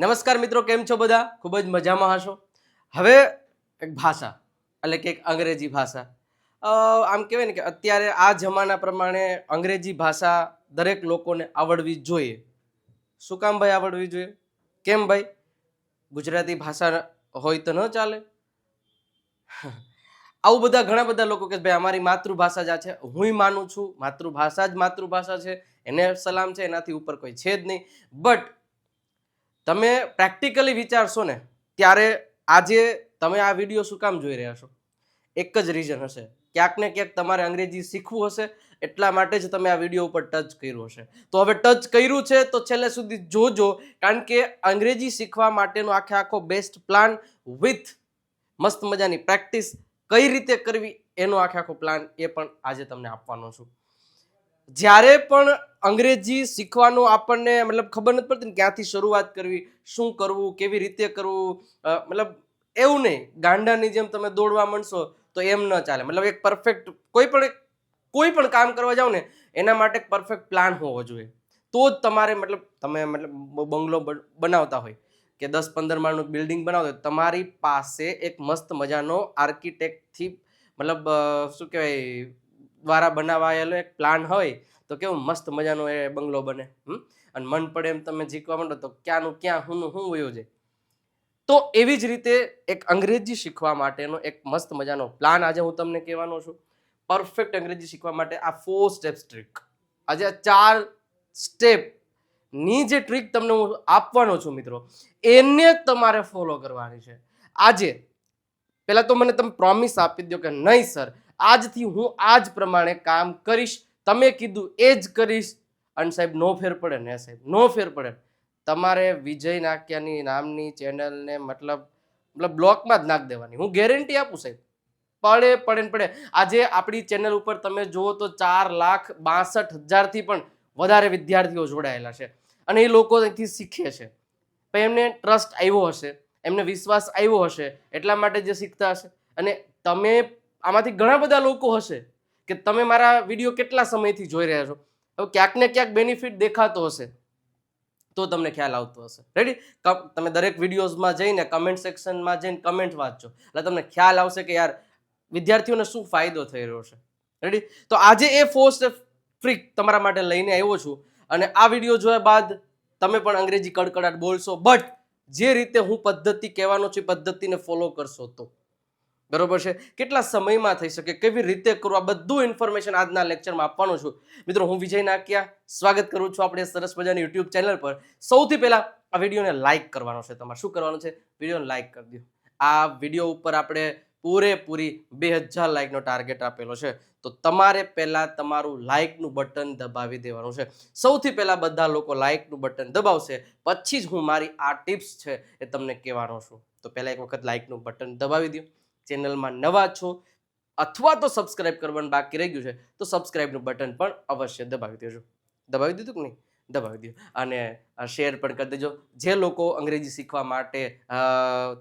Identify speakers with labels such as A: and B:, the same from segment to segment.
A: નમસ્કાર મિત્રો, કેમ છો બધા? ખૂબ જ મજામાં હશો? હવે એક ભાષા, એટલે કે એક અંગ્રેજી ભાષા. આમ કહેવાય ને કે અત્યારે આ જમાના પ્રમાણે અંગ્રેજી ભાષા દરેક લોકોને આવડવી જોઈએ. શું કામ ભાઈ આવડવી જોઈએ? કેમ ભાઈ? ગુજરાતી ભાષા હોય તો ન ચાલે? આવું બધા ઘણા બધા લોકો કે ભાઈ અમારી માતૃભાષા જ આ છે. હું માનું છું, માતૃભાષા જ માતૃભાષા છે. એને સલામ છે, એનાથી ઉપર કોઈ છે જ નહીં. બટ તમે પ્રેક્ટિકલી વિચારશો ને, ત્યારે આજે તમે આ વીડિયો શું કામ જોઈ રહ્યા છો? એક જ રીઝન હશે. ક્યાંક ને ક્યાંક તમારે અંગ્રેજી શીખવું હશે, એટલા માટે જ તમે આ વીડિયો ઉપર ટચ કર્યું હશે. તો હવે ટચ કર્યું છે, તો છેલ્લે સુધી જોજો, કારણ કે અંગ્રેજી શીખવા માટેનો આખે આખો બેસ્ટ પ્લાન વિથ મસ્ત મજાની પ્રેક્ટિસ કઈ રીતે કરવી, એનો આખે આખો પ્લાન એ પણ આજે તમને આપવાનો છું. જ્યારે પણ અંગ્રેજી શીખવાનું આપણને મતલબ ખબર નથી પડતી ને ક્યાંથી શરૂઆત કરવી, શું કરવું, કેવી રીતે કરવું મતલબ એવું નહીં. ગાંડાની જેમ તમે દોડવા માંડશો તો એમ ન ચાલે. મતલબ એક પરફેક્ટ કોઈ પણ કોઈ પણ કામ કરવા જાઓ ને, એના માટે પરફેક્ટ પ્લાન હોવો જોઈએ. તો જ તમારે મતલબ, તમે મતલબ બંગલો બનાવતા હોય કે દસ પંદર માળનું બિલ્ડિંગ બનાવતા હોય, તમારી પાસે એક મસ્ત મજાનો આર્કિટેક્ટથી મતલબ શું કહેવાય દ્વારા બનાવાયેલો એક પ્લાન હોય, તો કેવું મસ્ત મજાનો એ બંગલો બને, હમ? અને મન પડે એમ તમે જીકવા માંડો તો ક્યાંનું ક્યાં હું શું વયું જાય. તો એવી જ રીતે એક અંગ્રેજી શીખવા માટેનો એક મસ્ત મજાનો પ્લાન આજે હું તમને કહેવાનો છું. પરફેક્ટ અંગ્રેજી શીખવા માટે આ ફોર સ્ટેપ્સ ટ્રીક આજે આ ચાર સ્ટેપની જે ટ્રીક તમને હું આપવાનો છું મિત્રો, એને તમારે ફોલો કરવાની છે. આજે, પહેલાં તો મને તમે પ્રોમિસ આપી દો કે નહીં સર આજથી હું આ જ પ્રમાણે કામ કરીશ. તમે કીધું એ જ કરીશ. અને સાહેબ, નો ફેર પડે ને સાહેબ, નો ફેર પડે. તમારે વિજય નાક્યાની નામની ચેનલને મતલબ મતલબ બ્લોકમાં જ નાખ દેવાની. હું ગેરંટી આપું સાહેબ. પડે પડે ને પડે. આજે આપણી ચેનલ ઉપર તમે જુઓ તો ચાર લાખ બાસઠ હજારથી પણ વધારે વિદ્યાર્થીઓ જોડાયેલા છે. અને એ લોકો અહીંથી શીખે છે. પણ એમને ટ્રસ્ટ આવ્યો હશે. એમને વિશ્વાસ આવ્યો હશે. એટલા માટે જે શીખતા હશે. અને તમે આમાંથી ઘણા બધા લોકો હશે કે તમે મારા વીડિયો કેટલા સમયથી જોઈ રહ્યા છો? હવે ક્યાંક ને ક્યાંક બેનિફિટ દેખાતો હશે. તો તમને ખ્યાલ આવતો હશે. રેડી તમે દરેક વિડીયોઝમાં જઈને કમેન્ટ સેક્શનમાં જઈને કમેન્ટ વાંચજો. એટલે તમને ખ્યાલ આવશે કે યાર, વિદ્યાર્થીઓને શું ફાયદો થઈ રહ્યો છે. રેડી તો આજે એ ફોર્સ્ટ ફ્રીક તમારા માટે લઈને આવ્યો છું. અને આ વીડિયો જોયા બાદ તમે પણ અંગ્રેજી કડકડાટ બોલશો. બટ જે રીતે હું પદ્ધતિ કહેવાનો છું પદ્ધતિને ફોલો કરશો તો. બરોબર છે? કેટલા સમયમાં થઈ શકે? કેવી રીતે કરવું આ બધું ઇન્ફોર્મેશન આજના લેક્ચરમાં આપવાનું છું. મિત્રો, હું વિજય નાકિયા સ્વાગત કરું છું આપણે સરસ મજાની યુટ્યુબ ચેનલ પર. સૌથી પહેલા આ વિડીયોને લાઈક કરવાનો છે તમારે. શું કરવાનું છે? વિડીયોને લાઈક કરી દો. આ વીડિયો ઉપર આપણે પૂરેપૂરી બે હજાર લાઇકનો ટાર્ગેટ આપેલો છે. તો તમારે પહેલાં તમારું લાઇકનું બટન દબાવી દેવાનું છે. સૌથી પહેલાં બધા લોકો લાઇકનું બટન દબાવશે. પછી જ હું મારી આ ટિપ્સ છે એ તમને કહેવાનો છું. તો પહેલાં એક વખત લાઇકનું બટન દબાવી દો. ચેનલમાં નવા છો અથવા તો સબસ્ક્રાઇબ કરવાનું બાકી રહી ગયું છે, તો સબસ્ક્રાઇબનું બટન પણ અવશ્ય દબાવી દેજો. દબાવી દીધું કે નહીં? દબાવી દો અને શેર પણ કરી દેજો. જે લોકો અંગ્રેજી શીખવા માટે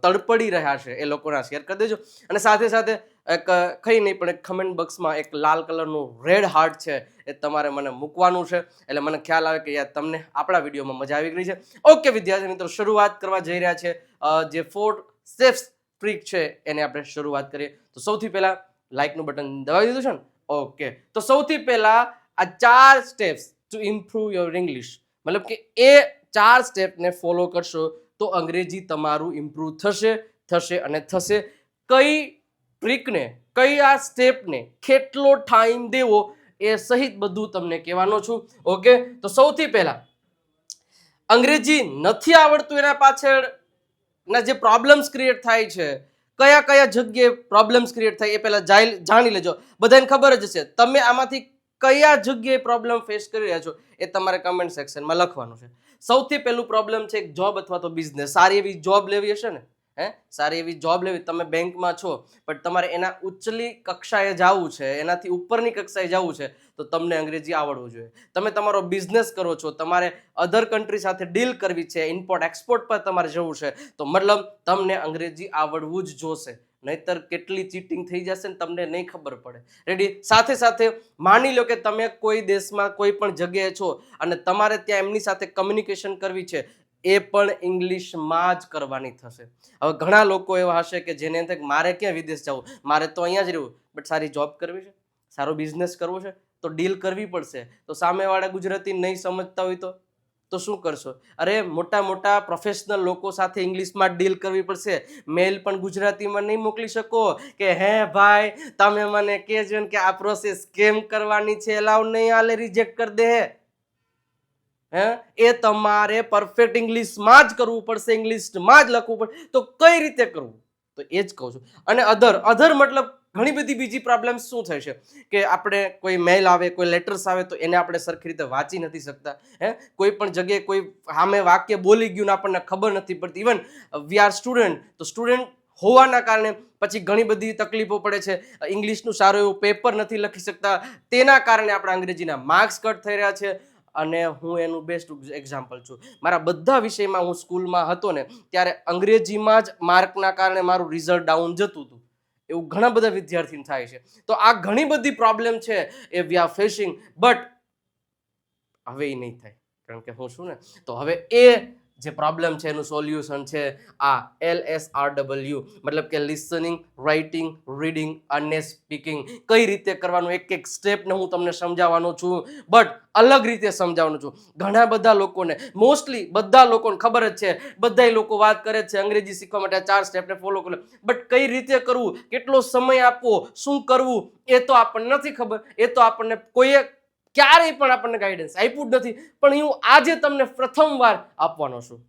A: તડપડી રહ્યા છે, એ લોકોના શેર કરી દેજો. અને સાથે સાથે એક કંઈ નહીં, પણ એક કમેન્ટ બોક્સમાં એક લાલ કલરનું રેડ હાર્ટ છે, એ તમારે મને મૂકવાનું છે. એટલે મને ખ્યાલ આવે કે યાર તમને આપણા વિડીયોમાં મજા આવી ગઈ છે. ઓકે વિદ્યાર્થી મિત્રો, શરૂઆત કરવા જઈ રહ્યા છે જે ફોર સ્ટેપ્સ ટ્રીક છે એને આપણે શરૂઆત કરીએ. તો સૌથી પહેલા લાઇકનું બટન દબાવી દીધું છે ને? ઓકે. તો સૌથી પહેલા આ ચાર steps to improve your English મતલબ કે એ ચાર સ્ટેપને ફોલો કરશો તો અંગ્રેજી તમારું ઇમ્પ્રુવ થશે થશે અને થશે. કઈ ટ્રીકને, કઈ આ સ્ટેપને કેટલો ટાઈમ દેવો એ સહિત બધું તમને કહેવાનો છું. ઓકે? તો સૌથી પહેલા અંગ્રેજી નથી આવડતું એના પાછળ. ના, જે પ્રોબ્લેમ્સ ક્રિએટ થાય છે, કયા કયા જગ્યાએ પ્રોબ્લેમ્સ ક્રિએટ થાય, એ પહેલાં જાણી લેજો. બધાને ખબર જ હશે. તમે આમાંથી કયા જગ્યાએ પ્રોબ્લેમ ફેસ કરી રહ્યા છો, એ તમારે કમેન્ટ સેક્શનમાં લખવાનું છે. સૌથી પહેલું પ્રોબ્લેમ છે એક જોબ અથવા તો બિઝનેસ સારી એવી જોબ લેવી હશે ને? હે? સારી એવી જોબ લેવી, તમે બેંકમાં છો પણ તમારે એના ઉચ્ચલી કક્ષાએ જવું છે, એનાથી ઉપરની કક્ષાએ જવું છે, તો તમને અંગ્રેજી આવડવું જોઈએ. તમે તમારો બિઝનેસ કરો છો, તમારે અધર કન્ટ્રી સાથે ડીલ કરવી છે ઇમ્પોર્ટ એક્સપોર્ટ પર તમારે જવું છે, તો મતલબ તમને અંગ્રેજી આવડવું જ જોશે. નહીતર કેટલી ચીટિંગ થઈ જશે ને તમને નહીં ખબર પડે. રેડી સાથે સાથે માની લો કે તમે કોઈ દેશમાં કોઈ પણ જગ્યાએ છો અને તમારે ત્યાં એમની સાથે કમ્યુનિકેશન કરવી છે એ પણ ઇંગ્લિશમાં જ કરવાની થશે. હવે ઘણા લોકો એવા હશે કે જેને એમ મારે ક્યાં વિદેશ જવું? મારે તો અહીંયા જ રહેવું. બટ સારી જોબ કરવી છે? સારો બિઝનેસ કરવો છે? તો ડીલ કરવી પડશે. તો સામેવાળા ગુજરાતી નહીં સમજતા હોય તો? તો શું કરશો? અરે, મોટા મોટા પ્રોફેશનલ લોકો સાથે ઇંગ્લિશમાં ડીલ કરવી પડશે. મેલ પણ ગુજરાતીમાં નહીં મોકલી શકો. કે, હે ભાઈ, તમે મને કહેજો કે આ પ્રોસેસ કેમ કરવાની છે? એલાવ નહીં આલે રિજેક્ટ કરી દે. હે? એ તમારે પરફેક્ટ ઇંગ્લિશમાં જ કરવું પડશે ઇંગ્લિશમાં જ લખવું પડશે. તો કઈ રીતે કરવું? તો એ જ કહું છું. અને અધર અધર મતલબ ઘણી બધી બીજી પ્રોબ્લેમ શું છે કે આપણે કોઈ મેલ આવે, કોઈ લેટર્સ આવે, તો એને આપણે સરખી રીતે વાંચી નથી શકતા. હે? કોઈ પણ જગ્યાએ કોઈ સામે વાક્ય બોલી ગયું ને આપણને ખબર નથી પડતી. ઇવન વી આર સ્ટુડન્ટ તો સ્ટુડન્ટ હોવાના કારણે પછી ઘણી બધી તકલીફો પડે છે. ઇંગ્લિશનું સારું એવું પેપર નથી લખી શકતા. તેના કારણે આપણા અંગ્રેજીના માર્ક્સ કટ થઈ રહ્યા છે. અને હું એનું બેસ્ટ એક્ઝામ્પલ છું. મારા બધા વિષયમાં હું સ્કૂલમાં હતો ને, ત્યારે અંગ્રેજીમાં જ માર્કના કારણે મારું રિઝલ્ટ ડાઉન જતું હતું. એવું ઘણા બધા વિદ્યાર્થીને થાય છે. તો આ ઘણી બધી પ્રોબ્લેમ છે એ વી આર ફેસિંગ બટ હવે એ નહીં થાય. કારણ કે હું છું ને, તો હવે એ જે પ્રોબ્લેમ છે એનું સોલ્યુશન છે આ એલ એસ આર ડબલ્યુ મતલબ કે લિસનિંગ રાઇટિંગ રીડિંગ અને સ્પીકિંગ કઈ રીતે કરવાનું? એક એક સ્ટેપને હું તમને સમજાવવાનો છું બટ અલગ રીતે સમજાવવાનું છું. ઘણા બધા લોકોને મોસ્ટલી બધા લોકોને ખબર જ છે બધા લોકો વાત કરે છે, અંગ્રેજી શીખવા માટે ચાર સ્ટેપને ફોલો કરો બટ કઈ રીતે કરવું? કેટલો સમય આપવો? શું કરવું? એ તો આપણને નથી ખબર. એ તો આપણને કોઈએ ક્યારેય પણ આપણને ગાઈડન્સ આપ્યું જ નથી. પણ હું આજે તમને પ્રથમવાર આપવાનો છું.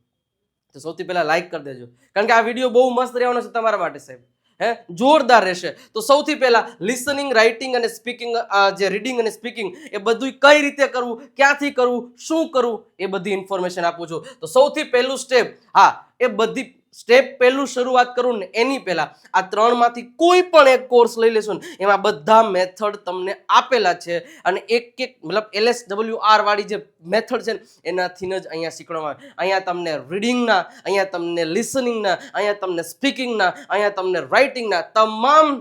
A: તો સૌથી પહેલાં લાઈક કરી દેજો. કારણ કે આ વીડિયો બહુ મસ્ત રહેવાનો છે તમારા માટે સાહેબ. હે? જોરદાર રહેશે. તો સૌથી પહેલાં લિસનિંગ રાઇટિંગ અને સ્પીકિંગ જે રીડિંગ અને સ્પીકિંગ એ બધું કઈ રીતે કરવું, ક્યાંથી કરવું, શું કરવું એ બધી ઇન્ફોર્મેશન આપું છું. તો સૌથી પહેલું સ્ટેપ હા, એ બધી સ્ટેપ પહેલું શરૂઆત કરું ને એની પહેલા આ ત્રણમાંથી કોઈ પણ એક કોર્સ લઈ લેશો ને, એમાં બધા મેથડ તમને આપેલા છે. અને એક એક મતલબ એલએસ ડબલ્યુ આર વાળી જે મેથડ છે ને એનાથી જ અહીંયા શીખવામાં આવે અહીંયા તમને રીડિંગના અહીંયા તમને લિસનિંગના અહીંયા તમને સ્પીકિંગના અહીંયા તમને રાઇટિંગના તમામ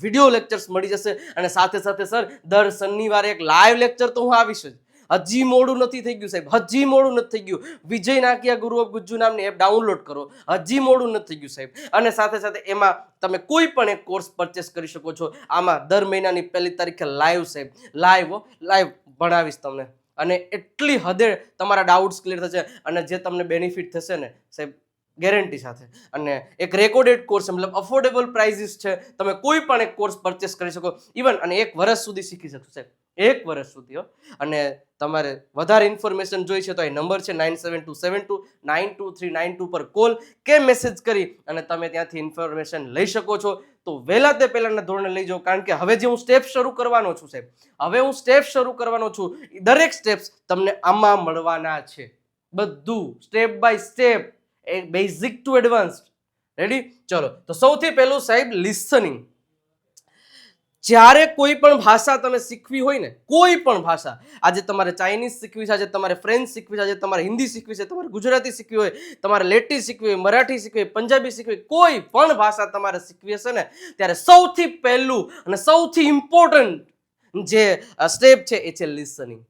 A: વીડિયો લેક્ચર્સ મળી જશે. અને સાથે સાથે સર દર શનિવારે એક લાઈવ લેક્ચર તો હું આવીશ જ. હજી મોડું નથી થઈ ગયું સાહેબ, હજી મોડું નથી થઈ ગયું. વિજય નાકિયા ગુરુ ઓફ ગુજ્જુ નામની એપ ડાઉનલોડ કરો. હજી મોડું નથી થઈ ગયું સાહેબ. અને સાથે સાથે એમાં તમે કોઈ પણ એક કોર્સ પરચેસ કરી શકો છો. આમાં દર મહિનાની પહેલી તારીખે લાઈવ સાહેબ લાઈવ લાઈવ ભણાવીશ તમને. અને એટલી હદે તમારા ડાઉટ્સ ક્લિયર થશે અને જે તમને બેનિફિટ થશે ને સાહેબ ગેરંટી સાથે. અને એક રેકોર્ડેડ કોર્સ મતલબ અફોર્ડેબલ પ્રાઇઝિસ છે. તમે કોઈ પણ એક કોર્સ પરચેસ કરી શકો. ઇવન અને એક વર્ષ સુધી શીખી શકશો સાહેબ. એક વર્ષ સુધી અને તમારે વધારે ઇન્ફોર્મેશન જોઈ છે તો એ નંબર છે nine seven two seven two nine two three nine two પર કોલ કે મેસેજ કરી અને તમે ત્યાંથી ઇન્ફોર્મેશન લઈ શકો છો. તો વહેલા તે પહેલાંના ધોરણે લઈ જાઓ, કારણ કે હવે જે હું સ્ટેપ શરૂ કરવાનો છું સાહેબ, હવે હું સ્ટેપ શરૂ કરવાનો છું દરેક સ્ટેપ્સ તમને આમાં મળવાના છે. બધું સ્ટેપ બાય સ્ટેપ એ બેઝિક ટુ એડવાન્સ રેડી ચલો, તો સૌથી પહેલું સાહેબ લિસનિંગ જ્યારે કોઈ પણ ભાષા તમે શીખવી હોય ને, કોઈ પણ ભાષા, આજે તમારે ચાઇનીઝ શીખવી છે, આજે તમારે ફ્રેન્ચ શીખવી છે, આજે તમારે હિન્દી શીખવી છે, તમારે ગુજરાતી શીખવી હોય, તમારે લેટી શીખવી હોય મરાઠી શીખવી હોય પંજાબી શીખવી કોઈ પણ ભાષા તમારે શીખવી હશે ને, ત્યારે સૌથી પહેલું અને સૌથી ઇમ્પોર્ટન્ટ જે સ્ટેપ છે, એ છે લિસનિંગ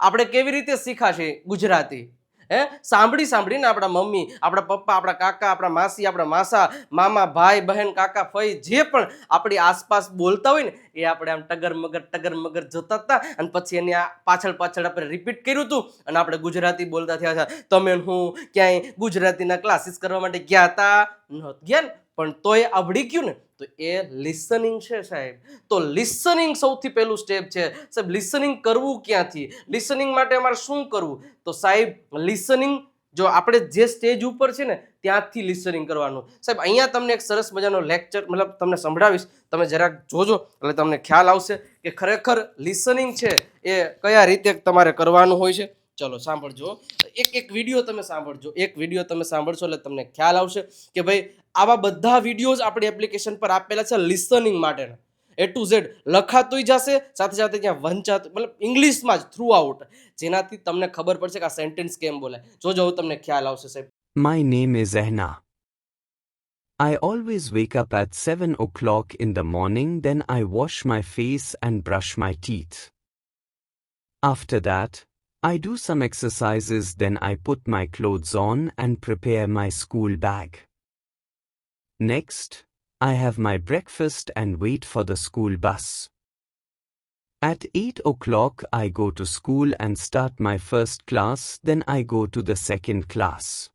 A: આપણે કેવી રીતે શીખાશે ગુજરાતી? હે? સાંભળી, સાંભળીને આપણા મમ્મી, આપણા પપ્પા, આપણા કાકા, આપણા માસી, આપણા માસા, મામા, ભાઈ, બહેન, કાકા, ફઈ, જે પણ આપણી આસપાસ બોલતા હોય ને, એ આપણે આમ ટગર મગર ટગર મગર જોતા હતા અને પછી એની પાછળ પાછળ આપણે રિપીટ કર્યું હતું અને આપણે ગુજરાતી બોલતા થયા હતા. તમે હું ક્યાંય ગુજરાતીના ક્લાસીસ કરવા માટે ગયા હતા નહોત. ગયા પણ તોય આવડી ગયું ને, તો એ લિસનિંગ છે સાહેબ. તો લિસનિંગ સૌથી પહેલું સ્ટેપ છે. સાહેબ લિસનિંગ કરવું ક્યાંથી? લિસનિંગ માટે અમારે શું કરવું? તો સાહેબ લિસનિંગ જો આપણે જે સ્ટેજ ઉપર છે ને, ત્યાંથી લિસનિંગ કરવાનું. સાહેબ, અહીંયા તમને એક સરસ મજાનો લેક્ચર મતલબ તમને સંભળાવીશ. તમે જરાક જોજો, એટલે તમને ખ્યાલ આવશે કે ખરેખર લિસનિંગ છે એ કયા રીતે તમારે કરવાનું હોય છે. ચલો સાંભળજો. એક એક વીડિયો તમે સાંભળજો. એક વીડિયો તમે સાંભળશો એટલે તમને ખ્યાલ આવશે કે ભાઈ આવા બધા વિડીયોઝ આપણી એપ્લિકેશન પર આપેલા છે લિસનિંગ માટેના. એ ટુ ઝેડ લખાતુંય જશે સાથે સાથે ત્યાં વંચાતું મતલબ ઇંગ્લિશમાં જ થ્રુ આઉટ જેનાથી તમને ખબર પડશે કે આ સેન્ટેન્સ કેમ બોલાય જોજો તમને ખ્યાલ આવશે સાહેબ.
B: Name name is I I always wake up at 7 o'clock in the morning, then I wash my face and brush my teeth. After that, I do some exercises, then I put my clothes on and prepare my school bag. Next, I have my breakfast and wait for the school bus. At 8 o'clock, I go to school and start my first class, then I go to the second class.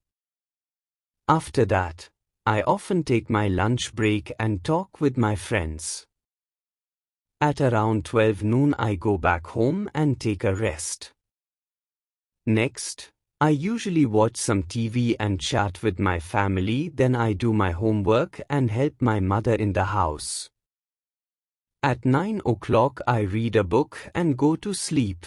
B: After that, I often take my lunch break and talk with my friends. At around 12 noon, I go back home and take a rest. Next, I usually watch some TV and chat with my family, then I do my homework and help my mother in the house. At 9 o'clock I read a book and go to sleep.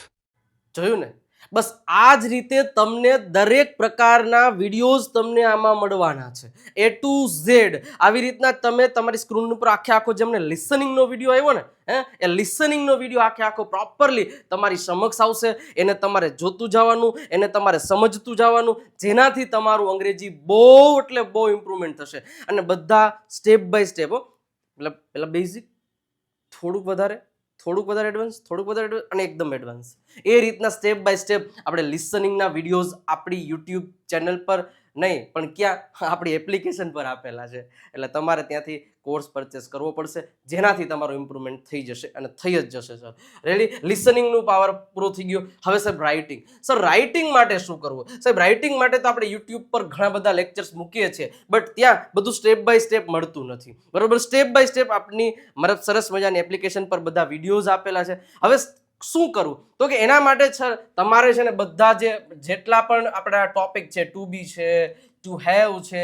A: બસ આ જ રીતે તમને દરેક પ્રકારના videos તમને આમાં મળવાના છે. એ ટુ ઝેડ આવી રીતના તમે તમારી સ્ક્રીન ઉપર આખે આખો જેમને લિસનિંગનો વીડિયો આવ્યો ને, હે, એ લિસનિંગનો વીડિયો આખે આખો પ્રોપરલી તમારી સમક્ષ આવશે. એને તમારે જોતું જવાનું, એને તમારે સમજતું જવાનું. જેનાથી તમારું અંગ્રેજી બહુ એટલે બહુ ઇમ્પ્રુવમેન્ટ થશે. અને બધા સ્ટેપ બાય સ્ટેપ મતલબ પેલા બેઝિક થોડુંક વધારે. થોડુંક વધારે એડવાન્સ થોડુંક વધારે એડવાન્સ અને એકદમ એડવાન્સ એ રીતના સ્ટેપ બાય સ્ટેપ આપણે લિસનિંગના વિડીયોઝ આપણી યુટ્યુબ ચેનલ પર નહીં, પણ ક્યાં આપણી એપ્લિકેશન પર આપેલા છે. એટલે તમારે ત્યાંથી કોર્સ પરચેસ કરવો પડશે, જેનાથી તમારું ઇમ્પ્રુવમેન્ટ થઈ જશે અને થઈ જ જશે સર રેડી લિસનિંગનું પાવર પૂરો થઈ ગયો. હવે સાહેબ રાઇટિંગ સર રાઇટિંગ માટે શું કરવું? સાહેબ રાઇટિંગ માટે તો આપણે યુટ્યુબ પર ઘણા બધા લેક્ચર્સ મૂકીએ છીએ બટ ત્યાં બધું સ્ટેપ બાય સ્ટેપ મળતું નથી. બરાબર? સ્ટેપ બાય સ્ટેપ આપની મતલબ સરસ મજાની એપ્લિકેશન પર બધા વિડીયોઝ આપેલા છે. હવે, શું કરવું? તો કે એના માટે છે તમારે છે ને બધા જે, જેટલા પણ આપણા ટોપિક છે ટુ બી છે ટુ હેવ છે,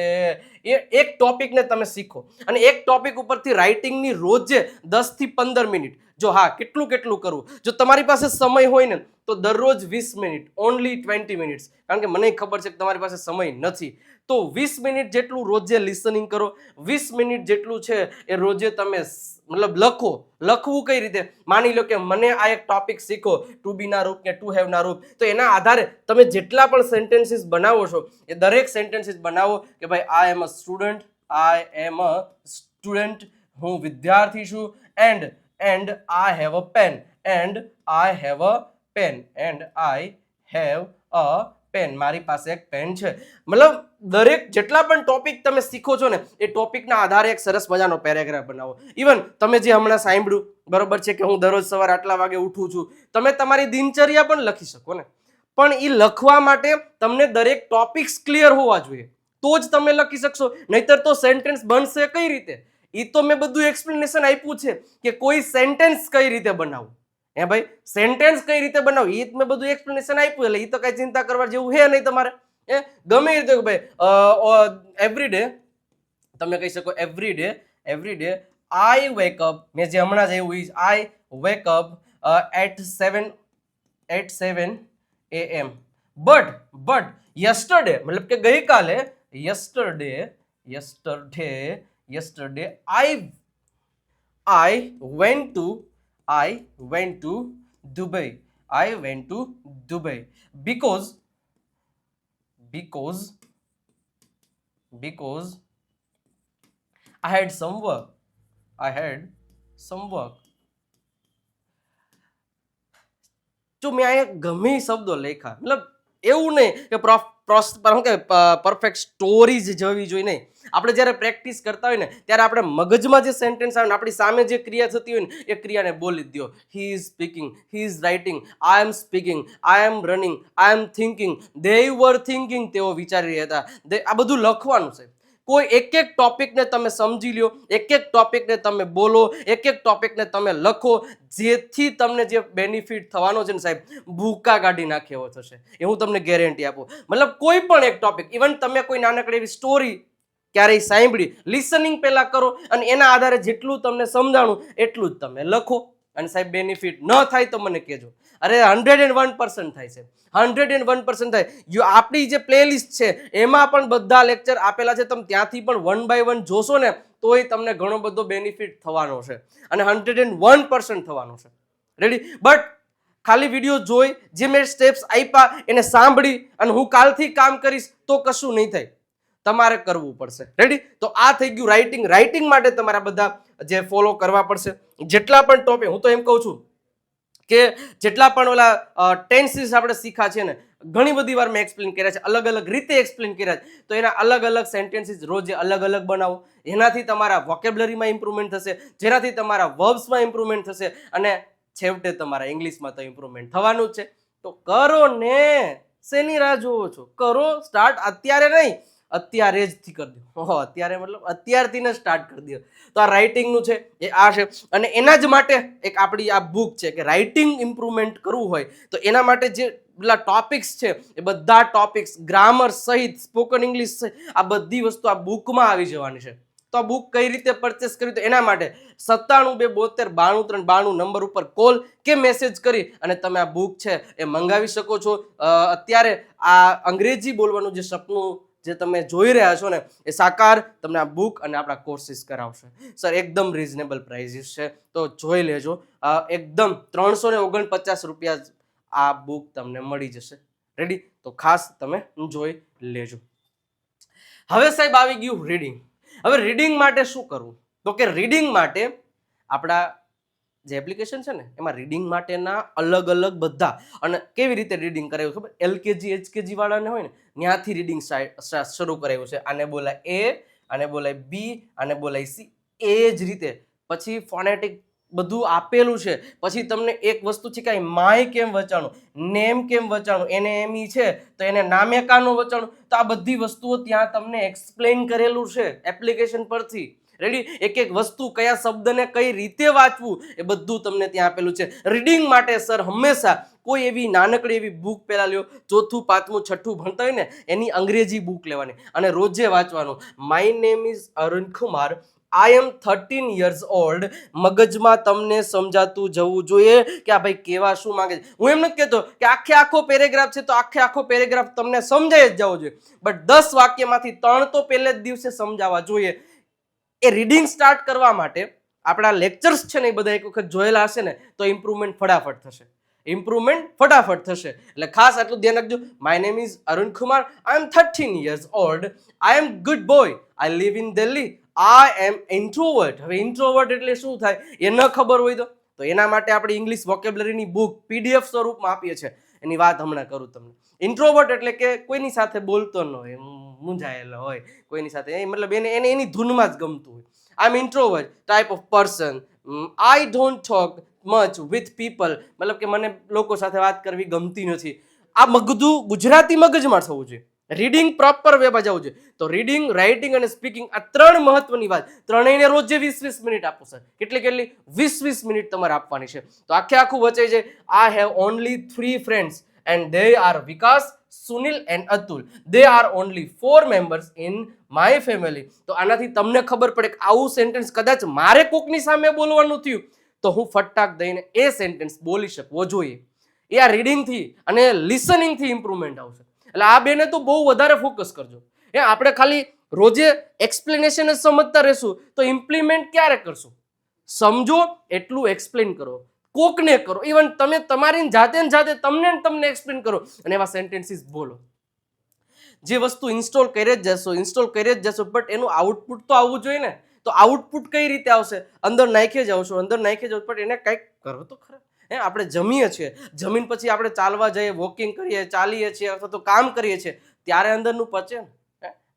A: એ એક ટોપિકને તમે શીખો. અને એક ટોપિક ઉપરથી રાઇટિંગની રોજે દસથી પંદર મિનિટ જો હા, કેટલું કેટલું કરવું? જો તમારી પાસે સમય હોય ને, તો દરરોજ વીસ મિનિટ ઓનલી ટ્વેન્ટી મિનિટ્સ કારણ કે મને ખબર છે કે તમારી પાસે સમય નથી. તો વીસ મિનિટ જેટલું રોજે લિસનિંગ કરો, વીસ મિનિટ જેટલું છે એ રોજે તમે મતલબ લખો. લખવું કઈ રીતે? માની લો કે મને આ એક ટોપિક શીખો ટુ બી ના રૂપ કે ટુ હેવ ના રૂપ. તો એના આધારે તમે જેટલા પણ સેન્ટેન્સીસ બનાવો છો, એ દરેક સેન્ટેન્સીસ બનાવો કે ભાઈ આઈ એમ a student I M a student હું વિદ્યાર્થી છું and and I have a pen and I have a pen and I have a pen મારી પાસે એક પેન છે. મતલબ, દરેક જેટલા પણ ટોપિક તમે શીખો છો ને, એ ટોપિકના આધારે એક સરસ મજાનો પેરેગ્રાફ બનાવો. ઇવન તમે જે હમણાં સાંભળ્યું, બરોબર છે કે હું દરરોજ સવારે આટલા વાગે ઉઠું છું, તમે તમારી દિનચર્યા પણ લખી શકો ને. પણ એ લખવા માટે તમને દરેક ટોપિક્સ ક્લિયર હોવા જોઈએ. તો જ તમે લખી શકશો. નહીતર તો સેન્ટેન્સ બનશે કઈ રીતે? એ તો મેં બધું એક્સપ્લેનેશન આપ્યું છે કે કોઈ સેન્ટેન્સ કઈ રીતે બનાવવું હે ભાઈ? સેન્ટેન્સ કઈ રીતે બનાવવું એ જ મેં બધું એક્સપ્લેનેશન આપ્યું, એટલે એ તો કઈ ચિંતા કરવા જેવું હે નહીં તમારે. હે? ગમે એ રીતે કે ભાઈ એવરી ડે તમે કહી શકો every day every day I wake up મેં જે હમણાં જ એવું I wake up at seven at seven A M but but yesterday મતલબ કે ગઈકાલે yesterday yesterday Yesterday I I went to I went to Dubai. I went to Dubai because because because I had some work. I had some work. જો મેં અહીંયા ગમે એ શબ્દો લખ્યા મતલબ એવું નહીં કે પ્રોફ પ્રોસ શું કે પરફેક્ટ સ્ટોરી જ જવી જોઈએ નહીં આપણે જ્યારે પ્રેક્ટિસ કરતા હોય ને, ત્યારે આપણે મગજમાં જે સેન્ટેન્સ આવે ને, આપણી સામે જે ક્રિયા થતી હોય ને, એ ક્રિયાને બોલી દો. He is speaking he is writing I am speaking I am running I am thinking they were thinking તેઓ વિચારી રહ્યા હતા. દે આ બધું લખવાનું છે. કોઈ એક એક ટોપિકને તમે સમજી લ્યો, એક એક ટોપિકને તમે બોલો, એક એક ટોપિકને તમે લખો, જેથી તમને જે બેનિફિટ થવાનો છે ને સાહેબ, ભૂકા કાઢી નાખે એવો થશે. એ હું તમને ગેરંટી આપું. મતલબ કોઈ પણ એક ટોપિક ઇવન તમે કોઈ નાનકડી એવી સ્ટોરી ક્યારેય સાંભળી લિસનિંગ પહેલાં કરો અને એના આધારે જેટલું તમને સમજાણું એટલું જ તમે લખો. અને સાહેબ બેનિફિટ ન થાય તો મને કહેજો. અરે હંડ્રેડ એન્ડ વન પર્સન્ટ થાય છે હંડ્રેડ એન્ડ વન પર્સન્ટ થાય. યુ આપણી જે પ્લેલિસ્ટ છે, એમાં પણ બધા લેક્ચર આપેલા છે. તમે ત્યાંથી પણ વન બાય વન જોશો ને, તોય તમને ઘણો બધો બેનિફિટ થવાનો છે. અને હંડ્રેડ એન્ડ વન પર્સન્ટ થવાનો છે. રેડી બટ ખાલી વીડિયો જોઈ, જે મેં સ્ટેપ્સ આપ્યા, એને સાંભળી, અને હું કાલથી કામ કરીશ, તો કશું નહીં થાય. તમારે કરવું પડશે. રેડી તો આ થઈ ગયું રાઇટિંગ રાઇટિંગ માટે તમારા બધા જે ફોલો કરવા પડશે. જેટલા પણ ટોપિક હું તો એમ કહું છું કે જેટલા પણ ઓલા ટેન્સીસ આપણે શીખા છે ને, ઘણી બધી વાર મેં એક્સપ્લેન કર્યા છે, અલગ અલગ રીતે એક્સપ્લેન કર્યા છે. તો એના અલગ અલગ સેન્ટેન્સીસ રોજે અલગ અલગ બનાવો. એનાથી તમારા વોકેબ્લરીમાં ઇમ્પ્રુવમેન્ટ થશે, જેનાથી તમારા વર્બ્સમાં ઇમ્પ્રુવમેન્ટ થશે અને છેવટે તમારા ઇંગ્લિશમાં તો ઇમ્પ્રુવમેન્ટ થવાનું જ છે. તો કરો ને. શેની રાહ જોવો છો? કરો સ્ટાર્ટ અત્યારે નહીં. અત્યારે જ થી કરી દો. ઓહો, અત્યારે મતલબ અત્યારથી ને સ્ટાર્ટ કરી દો. તો આ રાઇટિંગનું છે, એ આ છે. અને એના જ માટે એક આપણી આ બુક છે કે રાઇટિંગ ઇમ્પ્રુવમેન્ટ કરવું હોય, તો એના માટે જે પેલા ટોપિક્સ છે, એ બધા ટોપિક્સ ગ્રામર સહિત સ્પોકન ઇંગ્લિશ સહિત, આ બધી વસ્તુ આ બુકમાં આવી જવાની છે. તો બુક કઈ રીતે પરચેસ કરી, તો એના માટે સત્તાણું બે બોતેર બાણું ત્રણ બાણું નંબર ઉપર કોલ કે મેસેજ કરી અને તમે આ બુક છે, એ મંગાવી શકો છો. અત્યારે આ અંગ્રેજી બોલવાનું જે સપનું જે તમે જોઈ રહ્યા છો ને, એ સાકાર તમને આ બુક અને આપણા કોર્સિસ કરાવશે. સર એકદમ રિઝનેબલ પ્રાઇઝિસ છે. તો જોઈ લેજો. એકદમ ત્રણસો ને ઓગણપચાસ રૂપિયા આ બુક તમને મળી જશે. રેડી તો ખાસ તમે જોઈ લેજો. હવે સાહેબ આવી ગયું રીડિંગ હવે રીડિંગ માટે શું કરવું? તો કે રીડિંગ માટે આપણા જે એપ્લિકેશન છે ને, એમાં રીડિંગ માટેના અલગ અલગ બધા અને કેવી રીતે રીડિંગ કરાયું ખબર? એલકેજી એચકેજી વાળાને હોય ને, ત્યાંથી રીડિંગ શરૂ કરાયું છે. આને બોલાય એ આને બોલાય બી આને બોલાય સી એ જ રીતે. પછી ફોનેટિક બધું આપેલું છે. પછી તમને એક વસ્તુ છે કે માય કેમ વચાણું? નેમ કેમ વચાણું? એને એમ ઈ છે, તો એને નામે કાનું વચાણું? તો આ બધી વસ્તુઓ ત્યાં તમને એક્સપ્લેન કરેલું છે એપ્લિકેશન પરથી. રેડી એક એક વસ્તુ કયા શબ્દને કઈ રીતે વાંચવું એ બધું તમને ત્યાં આપેલું છે. રીડિંગ માટે સર હંમેશા કોઈ એવી નાનકડી એવી બુક પહેલાં લ્યો, ચોથું, પાંચમું, છઠ્ઠું ભણતા હોય ને, એની અંગ્રેજી બુક લેવાની અને રોજે વાંચવાનું. My name is Arun Kumar I am thirteen years old મગજમાં તમને સમજાતું જવું જોઈએ કે આ ભાઈ કેવા શું માગે છે. હું એમ નથી કહેતો કે આખે આખો પેરેગ્રાફ છે તો આખે આખો પેરેગ્રાફ તમને સમજાય જ જવો જોઈએ. બટ દસ વાક્યમાંથી ત્રણ તો પહેલે જ દિવસે સમજાવવા જોઈએ. એ રીડિંગ સ્ટાર્ટ કરવા માટે આપણા લેક્ચર્સ છે ને એ બધા એક વખત જોયેલા હશે ને, તો ઇમ્પ્રુવમેન્ટ ફટાફટ થશે. ઇમ્પ્રુવમેન્ટ ફટાફટ થશે. એટલે ખાસ આટલું ધ્યાન રાખજો. My name is Arun Kumar I am thirteen years old I am good boy I live in Delhi I am introvert હવે ઇન્ટ્રોવર્ટ એટલે શું થાય? એ ન ખબર હોય તો? તો એના માટે આપણે ઇંગ્લિશ વોકેબ્લરીની બુક પીડીએફ સ્વરૂપમાં આપીએ છીએ. એની વાત હમણાં કરું તમને. ઇન્ટ્રોવર્ટ એટલે કે કોઈની સાથે બોલતો ન હોય મૂંઝાયેલો હોય, કોઈની સાથે. મતલબ એને એને એની ધૂનમાં જ ગમતું હોય. I am introvert type of person I don't talk much with people મતલબ કે મને લોકો સાથે વાત કરવી ગમતી નથી. આ મગધું ગુજરાતી મગજમાં થવું જોઈએ. રીડિંગ પ્રોપર વે જવું જોઈએ. તો રીડિંગ રાઇટિંગ અને સ્પીકિંગ આ ત્રણ મહત્વની વાત. ત્રણેયને રોજે વીસ વીસ મિનિટ આપો સર કેટલી કેટલી? વીસ વીસ મિનિટ તમારે આપવાની છે. તો આખે આખું વચ્ચે છે I have only three friends and they are Vikas, Sunil and Atul. They are only four members in my family તો આનાથી તમને ખબર પડે કે આવું સેન્ટેન્સ કદાચ મારે કોકની સામે બોલવાનું થયું. તો હું ફટાક દઈને એ સેન્ટેન્સ બોલી શકવો જોઈએ. એ આ રીડિંગથી અને લિસનિંગથી ઇમ્પ્રુવમેન્ટ આવશે. એટલે આ બેને તો બહુ વધારે ફોકસ કરજો. એ આપણે ખાલી રોજે એક્સપ્લેનેશન જ સમજતા રહેશું, તો ઇમ્પ્લિમેન્ટ ક્યારે કરશું? સમજો, એટલું એક્સપ્લેન કરો. કોકને કરો. ઇવન તમે તમારી જાતે ને જાતે તમને તમને એક્સપ્લેન કરો. અને એવા સેન્ટેન્સીસ બોલો. જે વસ્તુ ઇન્સ્ટોલ કરી જ જશો ઇન્સ્ટોલ કરી જ જશો બટ એનું આઉટપુટ તો આવવું જોઈએ ને. તો આઉટપુટ કઈ રીતે આવશે? અંદર નાખી જ આવશો, અંદર નાખી જાવ બટ એને કંઈક કરો તો ખરા. હે, આપણે જમીએ છીએ. જમીન પછી આપણે ચાલવા જઈએ વોકિંગ કરીએ, ચાલીએ છીએ અથવા તો કામ કરીએ છીએ, ત્યારે અંદરનું પચે?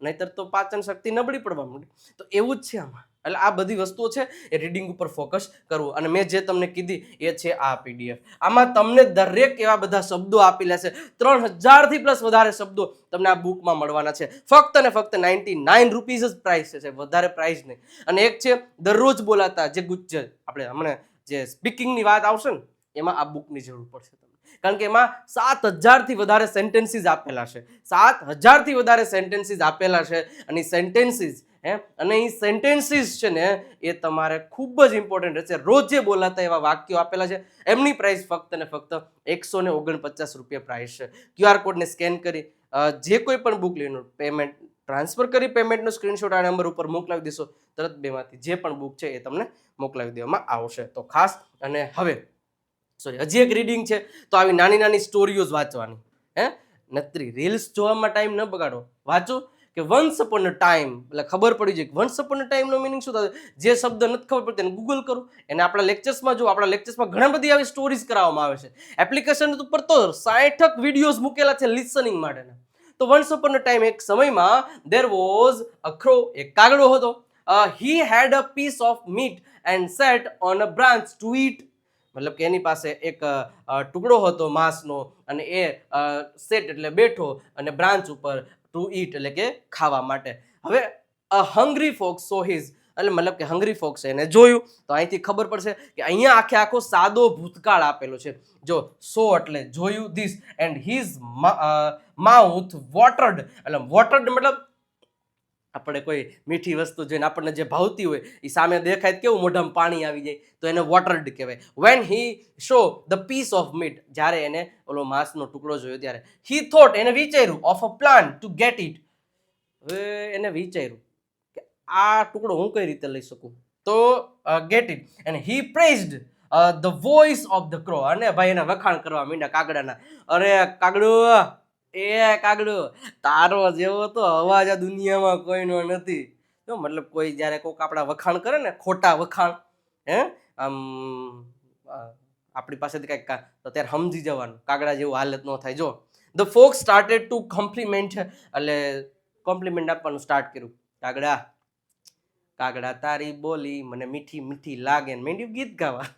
A: નહીંતર તો પાચન શક્તિ નબળી પડવા માંડે. તો એવું જ છે આમાં. એટલે આ બધી વસ્તુઓ છે, એ રીડિંગ ઉપર ફોકસ કરવું. અને મેં જે તમને કીધી, એ છે આ પીડીએફ આમાં તમને દરેક એવા બધા શબ્દો આપેલા છે ત્રણ હજારથી પ્લસ વધારે શબ્દો તમને આ બુકમાં મળવાના છે. ફક્ત ને ફક્ત નાઇન્ટી નાઇન રૂપીઝ જ પ્રાઇસ છે. વધારે પ્રાઇસ નહીં. અને એક છે, દરરોજ બોલાતા જે ગુજ્જર. આપણે હમણાં જે સ્પીકિંગની વાત આવશે ને એમાં આ બુકની જરૂર પડશે તમને. કારણ કે એમાં સાત હજારથી વધારે સેન્ટેન્સીસ આપેલા છે. સાત હજારથી વધારે સેન્ટેન્સીસ આપેલા છે અને સેન્ટેન્સીસ હે? અને એ સેન્ટેન્સીસ છે ને, એ તમારે ખૂબ જ ઇમ્પોર્ટન્ટ રહેશે. રોજે બોલાતા એવા વાક્યો આપેલા છે, એમની પ્રાઇસ ફક્ત ને ફક્ત એકસો ને ઓગણપચાસ રૂપિયા પ્રાઇસ છે. ક્યુઆર કોડને સ્કેન કરી જે કોઈ પણ બુક લેવાનું પેમેન્ટ ટ્રાન્સફર કરી પેમેન્ટનો સ્ક્રીનશોટ આ નંબર ઉપર મોકલાવી દેશો, તરત બેમાંથી જે પણ બુક છે એ તમને મોકલાવી દેવામાં આવશે. તો ખાસ અને હવે સોરી હજી એક રીડિંગ છે. તો આવી નાની નાની સ્ટોરીઓ વાંચવાની. હે? નત્રી રીલ્સ જોવામાં ટાઈમ ન બગાડો. વાંચો કે વન્સ અપોન ટાઈમ એટલે ખબર પડી જાય વન્સ અપોન અ ટાઈમનો મિનિંગ શું થાય જે શબ્દ નથી ખબર પડતી, એને ગૂગલ કરું. એને આપણા લેક્ચર્સમાં જો આપણા લેક્ચર્સમાં ઘણા બધી આવી સ્ટોરીઝ કરાવવામાં આવે છે. એપ્લિકેશન ઉપર તો સાઠક વિડીયોઝ મૂકેલા છે લિસનિંગ માટેના. તો વન્સ અપોન ટાઈમ એક સમયમાં દેર વોઝ અખરો એક કાગડો હતો. He had a piece of meat and sat on a branch to eat મતલબ કે એની પાસે એક ટુકડો હતો માંસનો અને એ સેટ એટલે બેઠો અને બ્રાન્ચ ઉપર ટુ ઈટ એટલે કે ખાવા માટે. હવે, a hungry fox so his એટલે મતલબ કે હંગ્રી ફોક્સ એને જોયું. તો અહીંથી ખબર પડશે કે અહીંયા આખે આખો સાદો ભૂતકાળ આપેલો છે. જો સો એટલે જોયું this and his mouth watered એટલે વોટર્ડ મતલબ આપણે કોઈ મીઠી વસ્તુ જોઈને આપણને જે ભાવતી હોય એ સામે દેખાય કેવું મોઢામાં પાણી આવી જાય. તો એને વોટર્ડ કહેવાય. When he saw the piece of meat જ્યારે એને ઓલો માંસનો ટુકડો જોયો ત્યારે હી થોટ એને વિચાર્યું of a plan to get it હવે એને વિચાર્યું કે આ ટુકડો હું કઈ રીતે લઈ શકું? તો get it and he praised the voice of the crow અને ભાઈ એને વખાણ કરવા માંડ્યા કાગડાના. અરે કાગડો એ કાગડો, તારો જેવો તો અવાજ આ દુનિયામાં કોઈનો નથી. તો મતલબ કોઈ જ્યારે કોઈક આપણા વખાણ કરે ને, ખોટા વખાણ, હે, આમ આપણી પાસેથી કંઈક અત્યારે સમજી જવાનું, કાગડા જેવું હાલત ન થાય. જો the fox started to compliment એટલે કોમ્પ્લિમેન્ટ આપવાનું સ્ટાર્ટ કર્યું. કાગડા કાગડા તારી બોલી, મને મીઠી મીઠી લાગે ને મેંડ્યું ગીત ગાવા.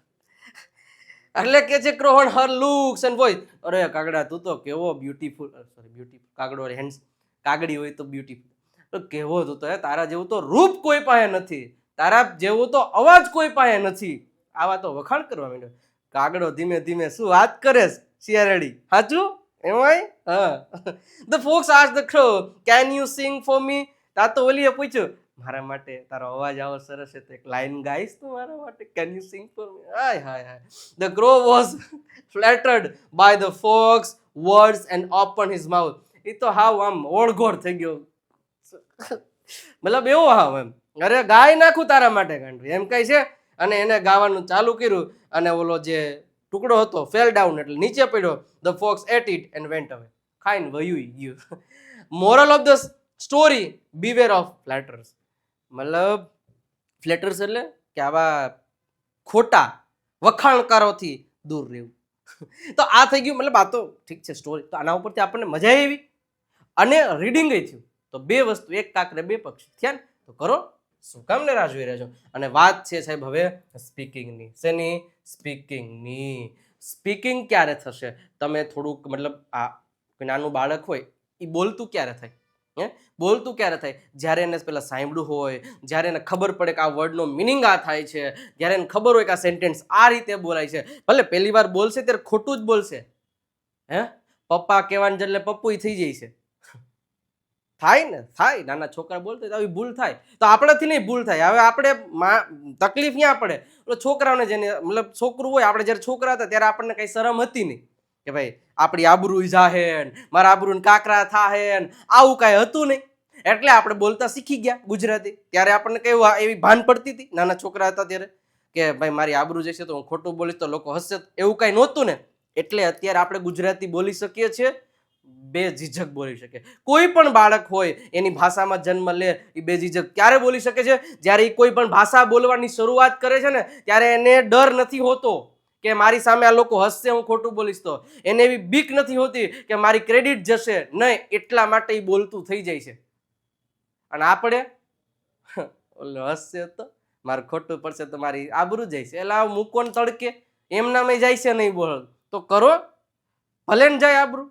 A: એટલે કે છે ક્રોહણ, હર લુક્સ એન્ડ વોઇસ અરે કાગડા, તું તો કેવો બ્યુટીફુલ સોરી બ્યુટીફુલ કાગડો હેન્ડ કાગડી હોય તો બ્યુટીફુલ તો કેવો તું તો, હે, તારા જેવું તો રૂપ કોઈ પાસે નથી. તારા જેવો તો અવાજ કોઈ પાસે નથી. આવા તો વખાણ કરવા માંડ્યો. કાગડો ધીમે ધીમે શું વાત કરે શિયારેડી. સાચું? એમાંય હા. The fox ask the crow can you sing for me તા તો ઓલીએ પૂછ્યું મારા માટે તારો અવાજ આવો સરસ છે, તો એક લાઈન ગાઈશ તું મારા માટે. Can you sing for me hi hi hi. The crow was flattered by the fox words and open his mouth એ તો હાવ આમ ઓળઘોળ થઈ ગયો. મતલબ એવો હાવ એમ. અરે ગાય નાખું તારા માટે ગાંડું એમ કહે છે? અને એને ગાવાનું ચાલુ કર્યું અને ઓલો જે ટુકડો હતો ફેલ ડાઉન એટલે નીચે પડ્યો. The fox ate it and went away ખાઈને વયું ગયું. Moral of the story beware of flatterers મતલબ ફ્લેટર્સ એટલે કે આવા ખોટા વખાણકારોથી દૂર રહેવું. તો આ થઈ ગયું, મતલબ આ તો ઠીક છે સ્ટોરી તો આના ઉપરથી આપણને મજા આવી અને રીડિંગ થયું. તો બે વસ્તુ, એક કાંકરે બે પક્ષી. થયા ને? તો કરો, શું કામ ને રાહ જોઈ રહ્યા અને વાત છે સાહેબ હવે સ્પીકિંગની શેની? સ્પીકિંગની સ્પીકિંગ ક્યારે થશે? તમે થોડુંક, મતલબ આ નાનું બાળક હોય એ બોલતું ક્યારે થાય? હે? બોલતું ક્યારે થાય? જ્યારે એને પેલા સાંભળ્યું હોય, જ્યારે એને ખબર પડે કે આ વર્ડનો મિનિંગ આ થાય છે જ્યારે એને ખબર હોય કે આ સેન્ટેન્સ આ રીતે બોલાય છે. ભલે પહેલી વાર બોલશે, ત્યારે ખોટું જ બોલશે. હે? પપ્પા કહેવાનું એટલે પપ્પુય થઈ જાય છે. થાય ને? થાય. નાના છોકરા બોલતા હોય આવી ભૂલ થાય. તો આપણાથી નહીં ભૂલ થાય. હવે આપણે તકલીફ ક્યાં પડે? છોકરાઓને જેને મતલબ છોકરું હોય, આપણે જ્યારે છોકરા હતા, ત્યારે આપણને કંઈ શરમ હતી નહીં. કે ભાઈ, આપણી આબરૂ જાહે મારા આબરૂ કાકરા થાહે આવું કાંઈ હતું નહીં. એટલે આપણે બોલતા શીખી ગયા ગુજરાતી. ત્યારે આપણને કેવું એવી ભાન પડતી હતી. નાના છોકરા હતા ત્યારે કે, ભાઈ, મારી આબરૂ જશે તો હું ખોટું બોલીશ તો લોકો હસશે એવું કાંઈ નહોતું ને. એટલે અત્યારે આપણે ગુજરાતી બોલી શકીએ છીએ. બે ઝીઝક બોલી શકે કોઈ પણ બાળક હોય, એની ભાષામાં જન્મ લે એ બે ઝીઝક ક્યારે બોલી શકે છે? જ્યારે એ કોઈ પણ ભાષા બોલવાની શરૂઆત કરે છે ને, ત્યારે એને ડર નથી હોતો. કે મારી સામે આ લોકો હસશે, હું ખોટું બોલીશ તો. એને એવી બીક નથી હોતી કે મારી ક્રેડિટ જશે નહીં, એટલા માટે એ બોલતું થઈ જાય છે. અને આપણે? ઓલો હસશે તો? મારે ખોટું પડશે તો મારી આબરૂ જાય છે. એટલે આ મૂકોને તડકે એમનામાં જાય છે નહીં બોલ. તો કરો. ભલે ને જાય આબરૂ.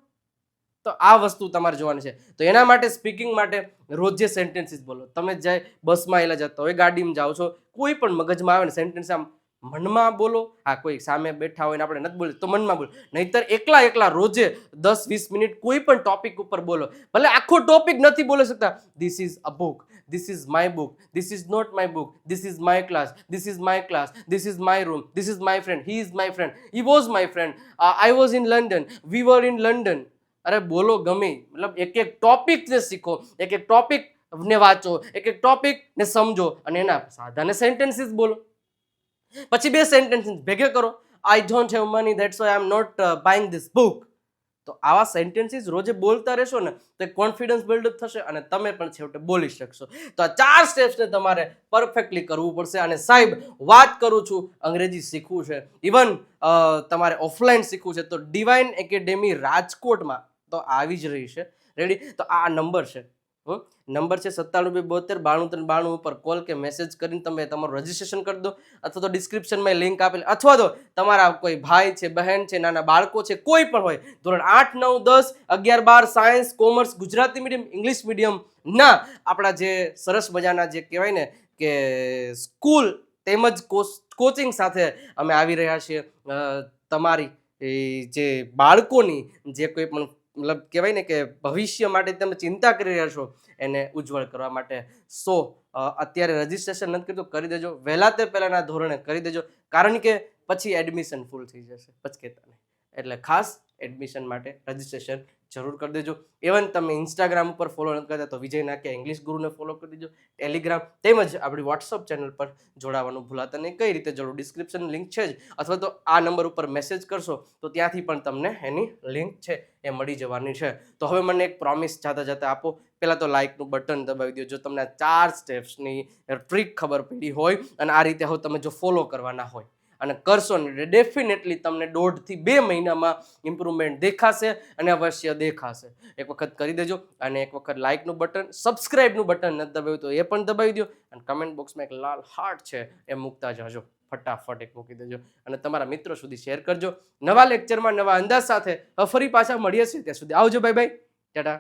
A: તો આ વસ્તુ તમારે જોવાની છે. તો એના માટે સ્પીકિંગ માટે રોજે સેન્ટેન્સીસ બોલો. તમે જાય બસમાં એલા જતા હોય ગાડીમાં જાઓ છો. કોઈ પણ મગજમાં આવે ને સેન્ટેન્સ આમ મનમાં બોલો. આ કોઈ સામે બેઠા હોય ને આપણે નથી બોલી, તો મનમાં બોલો. નહીતર એકલા એકલા રોજે દસ, વીસ મિનિટ કોઈ પણ ટોપિક ઉપર બોલો. ભલે આખો ટોપિક નથી બોલી શકતા. This is a book this is my book this is not my book this is my class this is my class this is my room this is my friend he is my friend he was my friend I was in London we were in London અરે બોલો ગમે. મતલબ એક એક topic ને શીખો. એક એક ટોપિક ને વાંચો. એક એક ટોપિક ને સમજો. અને એના સાધાને સેન્ટેન્સીસ બોલો. પછી બે સેન્ટેન્સ ભેગે કરો. I don't have money that's why I am not buying this book તો આવા સેન્ટેન્સીસ રોજે બોલતા રહેશો ને, તો કોન્ફિડન્સ બિલ્ડઅપ થશે અને તમે પણ છેવટે બોલી શકશો. તો આ ચાર સ્ટેપ્સને તમારે પરફેક્ટલી કરવું પડશે અને સાહેબ, વાત કરું છું અંગ્રેજી શીખવું છે. ઇવન તમારે ઓફલાઈન શીખવું છે. તો ડિવાઇન એકેડેમી રાજકોટમાં તો આવી જ રહી છે. રેડી તો આ નંબર છે. નંબર છે સત્તાણું બે બોતેર, બાણું ત્રણ બાણું ઉપર કોલ કે મેસેજ કરીને તમે તમારું રજીસ્ટ્રેશન કરી દો અથવા તો ડિસ્ક્રિપ્શનમાં લિંક આપેલી. અથવા તો તમારા કોઈ ભાઈ છે, બહેન છે, નાના બાળકો છે, કોઈ પણ હોય, ધોરણ આઠ, નવ, દસ, અગિયાર, બાર science commerce Gujarati medium English medium ના આપણા જે સરસ મજાના જે કહેવાય ને કે સ્કૂલ તેમજ કોચિંગ સાથે અમે આવી રહ્યા છીએ. તમારી જે બાળકોની જે કોઈ પણ મતલબ કહેવાય ને કે ભવિષ્ય માટે તમે ચિંતા કરી રહ્યા છો, એને ઉજ્જવળ કરવા માટે. સો અત્યારે રજીસ્ટ્રેશન નથી કર્યું કરી દેજો. વહેલા તે પહેલાંના ધોરણે કરી દેજો. કારણ કે પછી એડમિશન ફૂલ થઈ જશે. પચકેતા નહીં એટલે ખાસ એડમિશન માટે રજીસ્ટ્રેશન જરૂર કરી દેજો. ઇવન તમે ઇન્સ્ટાગ્રામ ઉપર ફોલો નથી કરતા તો વિજય નાખ્યા ઇંગ્લિશ ગુરુને ફોલો કરી દેજો. ટેલિગ્રામ તેમજ આપણી વોટ્સઅપ ચેનલ પર જોડાવાનું ભૂલાતા નહીં. કઈ રીતે જરૂર? ડિસ્ક્રિપ્શન લિંક છે જ. અથવા તો આ નંબર ઉપર મેસેજ કરશો તો ત્યાંથી પણ તમને એની લિંક છે, એ મળી જવાની છે. તો હવે મને એક પ્રોમિસ જાતા જાતા આપો. પહેલાં તો લાઇકનું બટન દબાવી દો. જો તમને ચાર સ્ટેપ્સની ટ્રીક ખબર પડી હોય અને આ રીતે હવે તમે જો ફોલો કરવાના હોય. અને કરશો ને ડેફિનેટલી તમને દોઢથી બે મહિનામાં ઇમ્પ્રુવમેન્ટ દેખાશે અને અવશ્ય દેખાશે. એક વખત કરી દેજો અને એક વખત લાઇકનું બટન સબસ્ક્રાઇબનું બટન નથી દબાવ્યું તો એ પણ દબાવી દો અને કમેન્ટ બોક્સમાં એક લાલ હાર્ટ છે એ મૂકતા જજો. ફટાફટ એક મૂકી દેજો અને તમારા મિત્રો સુધી શેર કરજો. નવા લેક્ચરમાં નવા અંદાજ સાથે ફરી પાછા મળીએ છીએ. ત્યાં સુધી આવજો બાય બાય ટાટા.